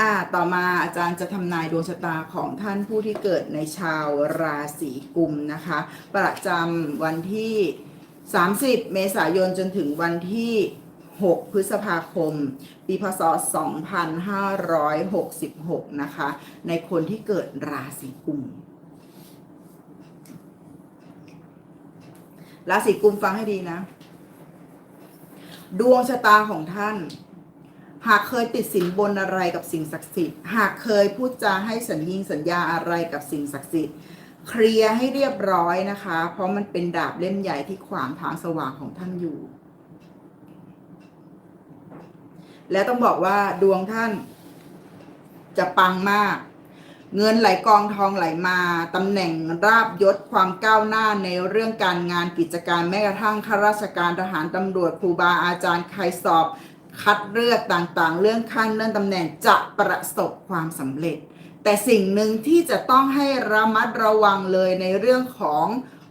อ่าต่อมาอาจารย์จะทำนายดวงชะตาของท่านผู้ที่เกิดในชาวราศีกุมนะคะ ประจำวันที่ 30 เมษายนจนถึงวันที่ 6 พฤษภาคม ปีพศ 2566 นะคะ ในคนที่เกิดราศีกุมราศีกุมฟังให้ดีนะ ดวงชะตาของท่าน หากเคยติดสินบนอะไรกับสิ่งศักดิ์สิทธิ์ หากเคยพูดจาให้สัญญิงสัญญาอะไรกับสิ่งศักดิ์สิทธิ์ เคลียร์ให้เรียบร้อยนะคะ เพราะมันเป็นดาบเล่มใหญ่ที่ขวางทางสว่างของท่านอยู่ และต้องบอกว่าดวงท่านจะปังมาก เงินไหลกองทองไหลมาตำแหน่งราบยศความก้าวหน้าในเรื่องการงานกิจการแม้กระทั่งข้าราชการทหารตำรวจครูบาอาจารย์ใครสอบ คัดเลือกต่างๆ เรื่องขั้นเลื่อนตำแหน่งจะประสบความสำเร็จ แต่สิ่งหนึ่งที่จะต้องให้ระมัดระวังเลยในเรื่องของ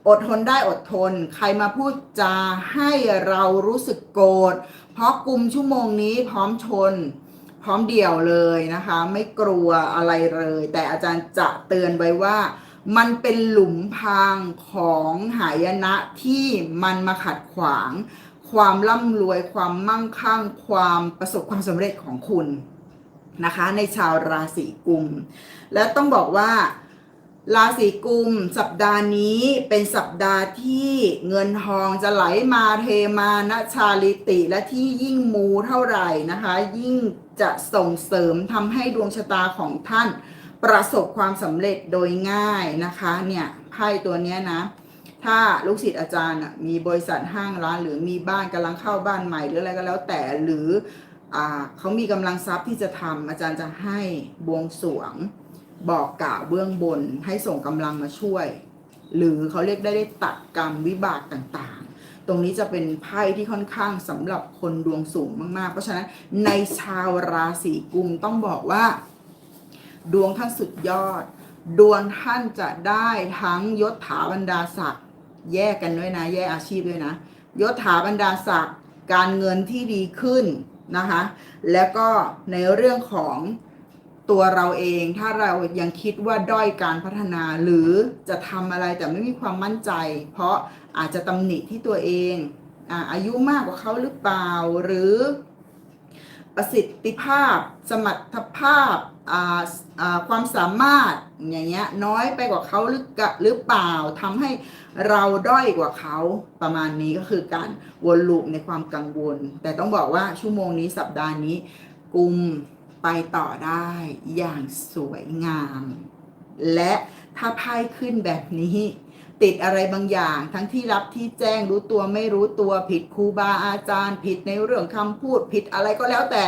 อดทนได้อดทน ใครมาพูดจาให้เรารู้สึกโกรธเพราะกลุ่มชั่วโมงนี้พร้อมชน พร้อมเดี่ยวเลยนะคะ ไม่กลัวอะไรเลย แต่อาจารย์จะเตือนไว้ว่ามันเป็นหลุมพรางของหายนะที่มันมาขัดขวาง ความร่ำรวยความมั่งคั่ง ความประสบความสำเร็จของคุณนะคะ ในชาวราศีกุม และต้องบอกว่าราศีกุม สัปดาห์นี้เป็นสัปดาห์ที่เงินทองจะไหลมาเทมานะชาลิติ และที่ยิ่งมูเท่าไหร่นะคะ ยิ่งจะส่งเสริมทำให้ดวงชะตาของท่าน ประสบความสำเร็จโดยง่ายนะคะ เนี่ยไพ่ตัวนี้นะ ถ้าลูกศิษย์อาจารย์มีบริษัทห้างร้านหรือมีบ้านกำลังเข้าบ้านใหม่หรืออะไรก็แล้วแต่หรืออเขามีกำลังทรัพย์ที่จะทำอาจารย์จะให้บวงสรวงบอกกล่าวเบื้องบนให้ส่งกำลังมาช่วย หรือเขาเรียกได้ได้ตัดกรรมวิบากต่างๆ ตรงนี้จะเป็นไพ่ที่ค่อนข้างสำหรับคนดวงสูงมากๆ เพราะฉะนั้นในชาวราศีกุมต้องบอกว่า ดวงท่านสุดยอด ดวงท่านจะได้ทั้งยศถาบรรดาศักดิ์ แยกกันด้วยนะ แยกอาชีพด้วยนะยศถาบรรดาศักดิ์การเงินที่ดีขึ้นนะคะ แล้วก็ในเรื่องของตัวเราเองถ้าเรายังคิดว่าด้อยการพัฒนาหรือจะทำอะไรแต่ไม่มีความมั่นใจ เพราะอาจจะตำหนิที่ตัวเองอาอายุมากกว่าเขาหรือเปล่าหรือ ประสิทธิภาพ สมรรถภาพความสามารถอย่างเงี้ยน้อยไปกว่าเขาหรือกะหรือเปล่าทำให้เราด้อยกว่าเขาประมาณนี้ก็คือการวนลูปในความกังวล แต่ต้องบอกว่าชั่วโมงนี้สัปดาห์นี้กลุ่มไปต่อได้อย่างสวยงาม และถ้าไพ่ขึ้นแบบนี้ ติดอะไรบางอย่าง ทั้งที่รับที่แจ้งรู้ตัวไม่รู้ตัวผิดครูบาอาจารย์ ผิดในเรื่องคำพูดผิดอะไรก็แล้วแต่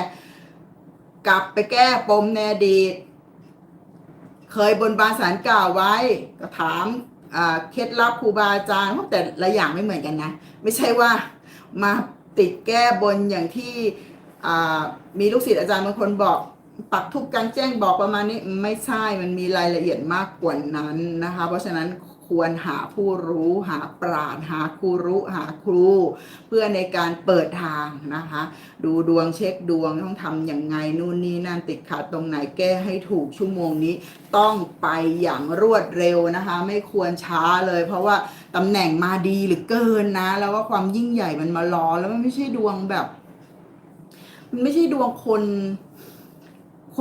กลับไปแก้ปมในอดีต เคยบนบานสารกล่าวไว้ ก็ถามเคล็ดลับครูบาอาจารย์เพราะแต่ละอย่างไม่เหมือนกันนะ ไม่ใช่ว่ามาติดแก้บนอย่างที่มีลูกศิษย์อาจารย์บางคนบอกปักทุกการแจ้งบอกประมาณนี้ไม่ใช่มันมีรายละเอียดมากกว่านั้นนะคะ เพราะฉะนั้น ควรหาผู้รู้หาปราชญ์หาครูรู้หาครู เพื่อในการเปิดทางนะคะ ดูดวงเช็คดวงต้องทำอย่างไงนู่นนี่นั่นติดขัดตรงไหนแก้ให้ถูกชั่วโมงนี้ ต้องไปอย่างรวดเร็วนะคะ ไม่ควรช้าเลย เพราะว่าตำแหน่งมาดีหรือเกินนะ แล้วว่าความยิ่งใหญ่มันมารอแล้วมันไม่ใช่ดวงแบบ มันไม่ใช่ดวงคน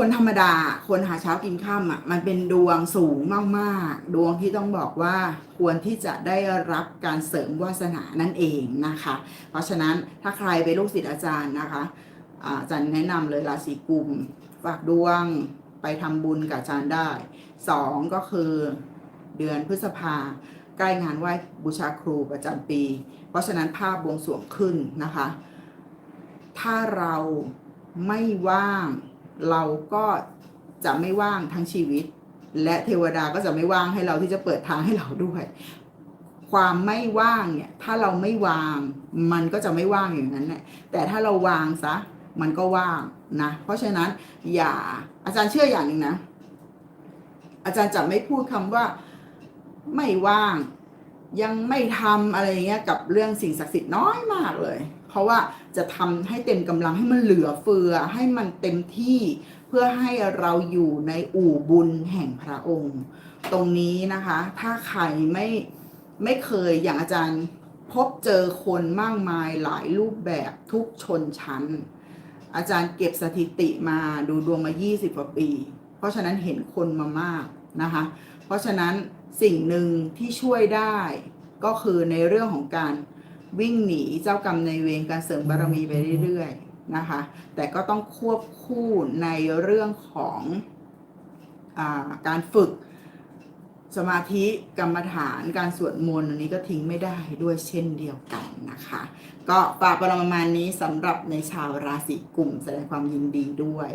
คนธรรมดา คนหาเช้ากินข้ามอะ มันเป็นดวงสูงมากๆ ดวงที่ต้องบอกว่าควรที่จะได้รับการเสริมวาสนานั่นเองนะคะ เพราะฉะนั้นถ้าใครเป็นลูกศิษย์อาจารย์นะคะอาจารย์แนะนำเลยราศีกุมฝากดวงไปทำบุญกับอาจารย์ได้สองก็คือเดือนพฤษภาใกล้งานไหว้บูชาครูประจำปี เพราะฉะนั้นภาพบวงสรวงขึ้นนะคะ ถ้าเราไม่ว่าง เราก็จะไม่ว่างทั้งชีวิต และเทวดาก็จะไม่ว่างให้เราที่จะเปิดทางให้เราด้วย ความไม่ว่างเนี่ย ถ้าเราไม่วาง มันก็จะไม่ว่างอย่างนั้นแหละแต่ถ้าเราวางซะมันก็ว่างนะ เพราะฉะนั้นอย่าอาจารย์เชื่ออย่างหนึ่งนะ อาจารย์จะไม่พูดคำว่าไม่ว่าง ยังไม่ทำอะไรเงี้ยกับเรื่องสิ่งศักดิ์สิทธิ์น้อยมากเลย เพราะว่าจะทำให้เต็มกำลังให้มันเหลือเฟือให้มันเต็มที่เพื่อให้เราอยู่ในอู่บุญแห่งพระองค์ ตรงนี้นะคะ ถ้าใครไม่ไม่เคยอย่างอาจารย์พบเจอคนมากมายหลายรูปแบบทุกชนชั้น อาจารย์เก็บสถิติมาดูดวงมา 20 กว่าปี เพราะฉะนั้นเห็นคนมามากนะคะ เพราะฉะนั้นสิ่งหนึ่งที่ช่วยได้ก็คือในเรื่องของการ วิ่งหนีเจ้ากรรมในายเวรการเสริมบารมีไปเรื่อยๆนะคะ แต่ก็ต้องควบคู่ในเรื่องของอาการฝึกสมาธิกรรมฐานการสวดมนต์อันนี้ก็ทิ้งไม่ได้ด้วยเช่นเดียวกันนะคะ ก็ฝากประมาณนี้สำหรับในชาวราศีกลุ่มแสดงความยินดีด้วย